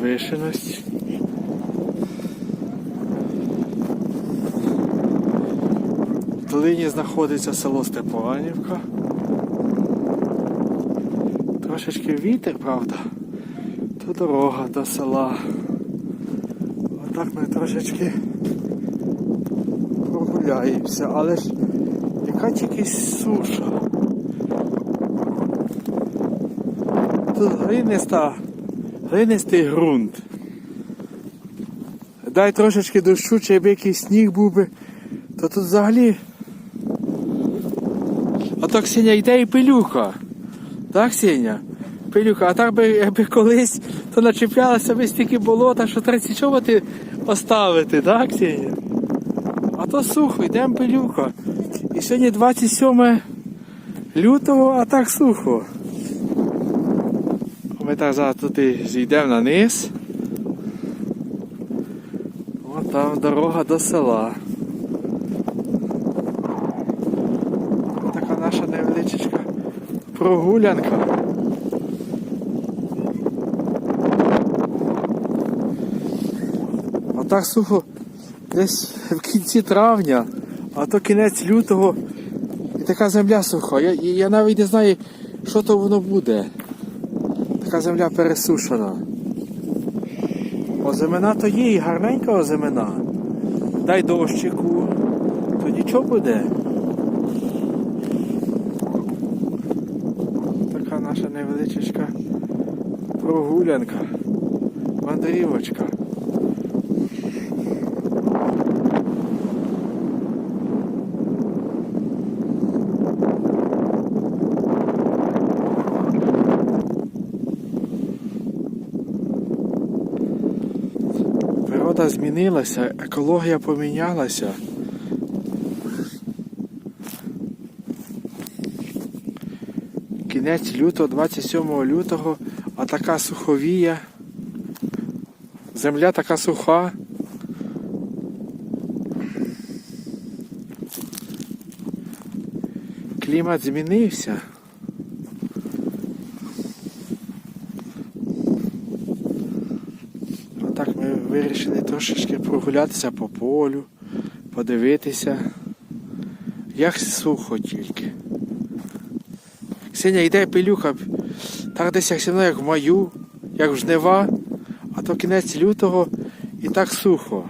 возвишеність. В долині знаходиться село Степанівка. Трошечки вітер, правда. То дорога до села. Отак ми трошечки прогуляємося, але ж яка тільки суша. Тут глиниста, глинистий ґрунт. Дай трошечки дощу, чи якби якийсь сніг був би, то тут взагалі. А так Ксеня йде і пилюка. Так, Сеня? Пилюка, а так би якби колись то начеплялося би стільки болота, що треба ці чоботи поставити, так, Сеня? А то сухо, йдемо пилюка. І сьогодні 27 лютого, а так сухо. Ми так зараз туди зійдемо на низ. От там дорога до села. Така наша невеличка прогулянка. А так сухо десь в кінці травня, а то кінець лютого і така земля суха. Я, я навіть не знаю, що то воно буде. Така земля пересушена. Озимена то є і гарненька озимена. Дай дощику, то нічого буде. Така наша невеличка прогулянка, мандрівочка. Природа змінилася, екологія помінялася. Кінець лютого, 27 лютого, а така суховія. Земля така суха. Клімат змінився. Отак ми вирішили трошечки прогулятися по полю, подивитися. Як сухо тільки. Синя йде пилюха, так десь як сіно, як в маю, як в жнива, а то кінець лютого і так сухо.